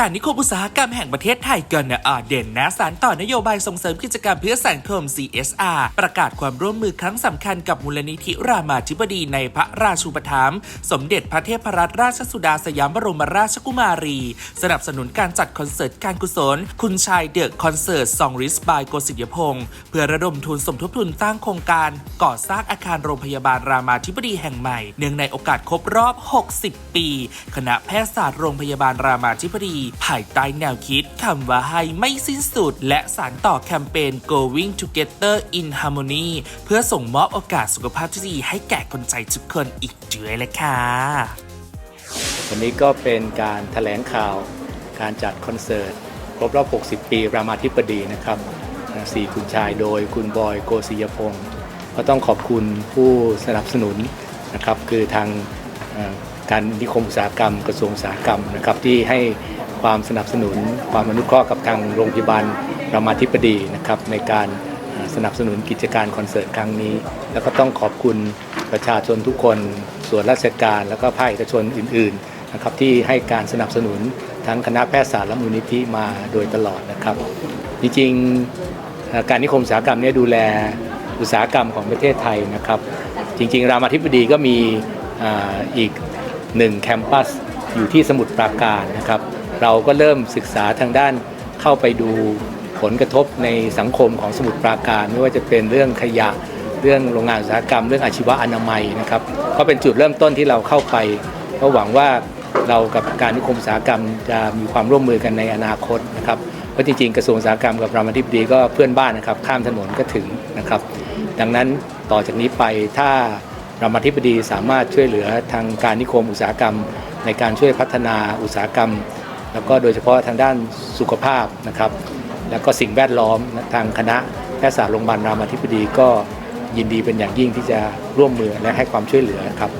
การนิคมอุตสาหกรรมแห่งประเทศไทยกันนะอาเด่นนะสารต่อนโยบายส่งเสริมกิจกรรมเพื่อสังคม CSR ประกาศความร่วมมือครั้งสำคัญกับมูลนิธิรามาธิบดีในพระราชูปถัมภ์สมเด็จพระเทพรัตนราชสุดาสยามบรมราชกุมารี สนับสนุนการจัดคอนเสิร์ตการกุศล คุณชายเดอะคอนเสิร์ตซองริสบายโกศิยพงศ์เพื่อระดมทุนสมทบทุนสร้างโครงการ ก่อสร้างอาคารโรงพยาบาลรามาธิบดีแห่งใหม่ เนื่องในโอกาสครบรอบ 60 ปี คณะแพทยศาสตร์โรงพยาบาลรามาธิบดีภายใต้แนวคิดคำว่าให้ไม่สิ้นสุด และสารต่อแคมเปญ Going Together in Harmony เพื่อส่งมอบโอกาสสุขภาพที่ดีให้แก่คนใจทุกคนอีกด้วยเลยค่ะวันนี้ก็เป็นการถแถลงข่าวการจัดคอนเสิร์ต ครบรอบ 60 ปี รามาธิบดีนะครับสี่คุณชายโดยคุณบอยโกศิยพงศ์ก็ต้องขอบคุณผู้สนับสนุนนะครับ คือทางการนิคมอุตสาหกรรม กระทรวงอุตสาหกรรมนะครับที่ให้ ความสนับสนุน ความอนุเคราะห์กับทางโรงพยาบาลรามาธิบดีนะครับในการสนับสนุนกิจการคอนเสิร์ตครั้งนี้ แล้วก็ต้องขอบคุณประชาชนทุกคน ส่วนราชการ แล้วก็ภาคเอกชนอื่นๆนะครับที่ให้การสนับสนุนทั้งคณะแพทยศาสตร์และมูลนิธิมาโดยตลอดนะครับ จริงๆการนิคมอุตสาหกรรมเนี่ยดูแลอุตสาหกรรมของประเทศไทยนะครับ จริง ๆ รามาธิบดีก็มีออีกหนึ่งแคมปัสอยู่ที่สมุทรปราการนะครับ เราก็เริ่มศึกษาทางด้านเข้าไปดูผลกระทบในสังคมของสมุทรปราการ ไม่ว่าจะเป็นเรื่องขยะเรื่องโรงงานอุตสาหกรรม เรื่องอาชีวะอนามัยนะครับก็เป็นจุดเริ่มต้นที่เราเข้าไปก็หวังว่าเรากับการนิคมอุตสาหกรรมจะมีความร่วมมือกันในอนาคตนะครับเพราะจริงๆกระทรวงอุตสาหกรรมกับรามาธิบดีก็เพื่อนบ้านนะครับข้ามถนนก็ถึงนะครับ ดังนั้นต่อจากนี้ไปถ้ารามาธิบดีสามารถช่วยเหลือทางการนิคมอุตสาหกรรม ในการช่วยพัฒนาอุตสาหกรรม แล้วก็โดยเฉพาะทางด้านสุขภาพนะครับ แล้วก็สิ่งแวดล้อมทางคณะแพทยศาสตร์โรงพยาบาลรามาธิบดีก็ยินดีเป็นอย่างยิ่งที่จะร่วมมือและให้ความช่วยเหลือครับ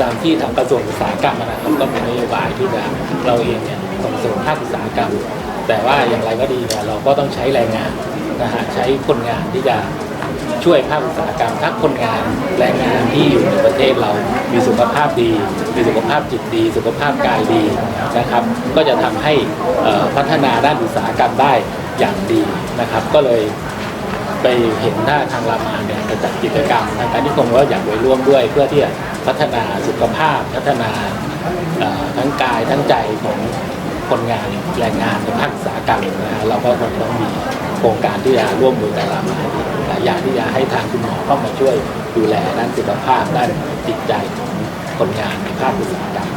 ตามที่ทางกระทรวงอุตสาหกรรมนะครับก็มีนโยบายที่จะเราเองเนี่ยส่งเสริมภาคอุตสาหกรรม แต่ว่าอย่างไรก็ดีเนี่ยเราก็ต้องใช้แรงงานนะฮะใช้คนงานที่จะ ช่วยภาคอุตสาหกรรมทั้งคนงานแรงงานที่อยู่ในประเทศเรามีสุขภาพดี มีสุขภาพจิตดี สุขภาพกายดีนะครับ ก็จะทำให้พัฒนาด้านอุตสาหกรรมได้อย่างดีนะครับ ก็เลยไปเห็นหน้าทางรามาเนี่ยจะจัดกิจกรรมทางการนิคมก็อยากไปร่วมด้วย เพื่อที่จะพัฒนาสุขภาพพัฒนาทั้งกายทั้งใจของคนงานแรงงานในภาคอุตสาหกรรมนะฮะเราก็คงต้องมีโครงการที่จะร่วมมือกับรามา หลายอย่างที่จะให้ทางคุณหมอเข้ามาช่วยดูแลด้านสุขภาพด้านจิตใจของคนงานในภาคอุตสาหกรรม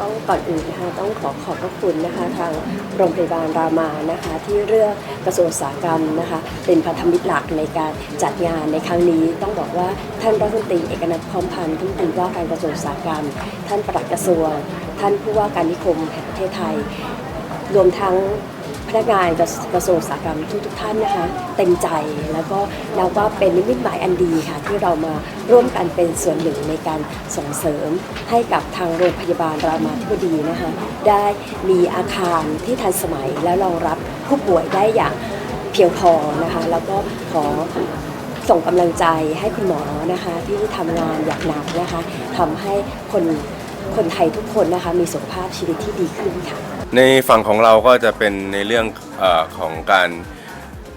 ต้องก่อนอื่นนะคะต้องขอขอบพระคุณนะคะทางโรงพยาบาลรามานะคะที่เลือกกระทรวงอุตสาหกรรมนะคะเป็นพันธมิตรหลักในการจัดงานในครั้งนี้ ต้องบอกว่าท่านรัฐมนตรีเอกนัทพร้อมพันธ์ท่านรัฐมนว่าการกระทรวงอุตสาหกรรม ท่านปลัดกระทรวง ท่านผู้ว่าการนิคมแห่งประเทศไทย รวมทั้ง พนักงานกระทรวงอุตสาหกรรมทุกๆท่านนะคะเต็มใจแล้วก็เราก็เป็นนิมิตหมายอันดีค่ะ ที่เรามาร่วมกันเป็นส่วนหนึ่งในการส่งเสริมให้กับทางโรงพยาบาลรามาธิบดีนะคะได้มีอาคารที่ทันสมัยและรองรับผู้ป่วยได้อย่างเพียงพอนะคะแล้วก็ขอส่งกำลังใจให้คุณหมอนะคะที่ทำงานอย่างหนักนะคะทำให้คนคนไทยทุกคนนะคะมีสุขภาพชีวิตที่ดีขึ้นค่ะ ในฝั่งของเราก็จะเป็นในเรื่องเออของการ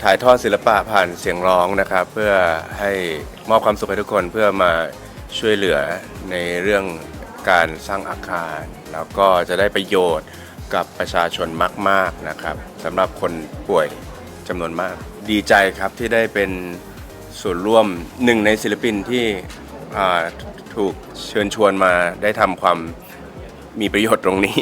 ถ่ายทอดศิลปะผ่านเสียงร้องนะครับ เพื่อให้มอบความสุขให้ทุกคนเพื่อมาช่วยเหลือในเรื่องการสร้างอาคาร แล้วก็จะได้ประโยชน์กับประชาชนมาก ๆนะครับสำหรับคนป่วยจำนวนมาก ดีใจครับที่ได้เป็นส่วนร่วมหนึ่งในศิลปินที่อ่าถูกเชิญชวนมาได้ทำความ มีประโยชน์ตรงนี้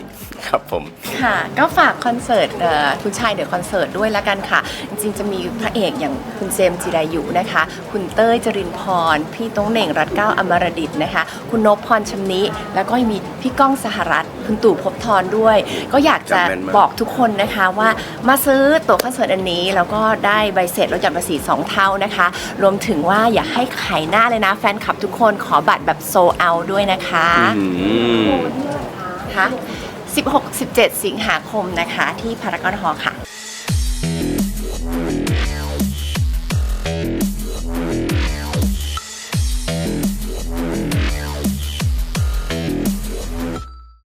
ครับผม ค่ะ ก็ฝากคอนเสิร์ตเอ่อคุณชายเดอะคอนเสิร์ตด้วยละกันค่ะ จริงๆจะมีพระเอกอย่างคุณเจมส์จิรายุนะคะ คุณเต้ยจรินพร พี่ต้องเหน่งรัตเก้าอมรดิตนะคะ คุณนพพรชำนิ แล้วก็มีพี่ก้องสหรัฐ คุณตู่ภพบทรด้วย ก็อยากจะจำแม่นมาก บอกทุกคนนะคะว่ามาซื้อตั๋วคอนเสิร์ตอันนี้ แล้วก็ได้ใบเสร็จลดหย่อนภาษี2เท่านะคะ รวมถึงว่าอย่าให้ขายหน้าเลยนะแฟนคลับทุกคนขอบัตรแบบโซเอาด้วยนะคะ อืม คะ 16-17 สิงหาคมนะคะ ที่พารากอนฮอลล์ค่ะ